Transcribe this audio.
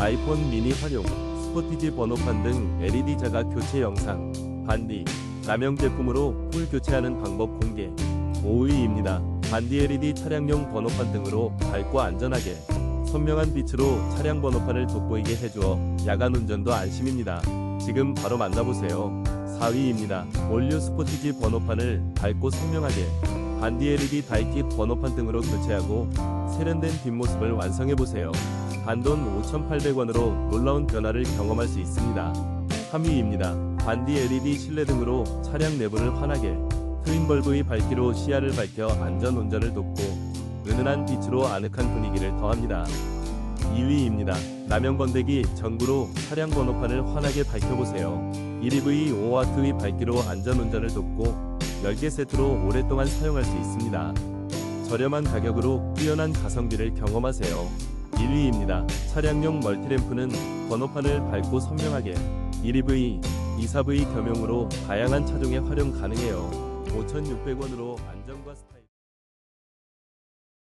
아이폰 미니 활용, 스포티지 번호판 등 LED 자가 교체 영상, 반디, 남용 제품으로 풀 교체하는 방법 공개. 5위입니다. 반디 LED 차량용 번호판 등으로 밝고 안전하게 선명한 빛으로 차량 번호판을 돋보이게 해주어 야간 운전도 안심입니다. 지금 바로 만나보세요. 4위입니다. 올류 스포티지 번호판을 밝고 선명하게 반디 LED 다이킷 번호판 등으로 교체하고 세련된 뒷모습을 완성해보세요. 단돈 5,800원으로 놀라운 변화를 경험할 수 있습니다. 3위입니다. 반디 LED 실내 등으로 차량 내부를 환하게 트윈벌브의 밝기로 시야를 밝혀 안전 운전을 돕고 은은한 빛으로 아늑한 분위기를 더합니다. 2위입니다. 남영건대기 전구로 차량 번호판을 환하게 밝혀보세요. 1EV 5W의 밝기로 안전 운전을 돕고 10개 세트로 오랫동안 사용할 수 있습니다. 저렴한 가격으로 뛰어난 가성비를 경험하세요. 1위입니다. 차량용 멀티램프는 번호판을 밝고 선명하게 1EV, 2사V 겸용으로 다양한 차종에 활용 가능해요. 5,600원으로 안정과 스타일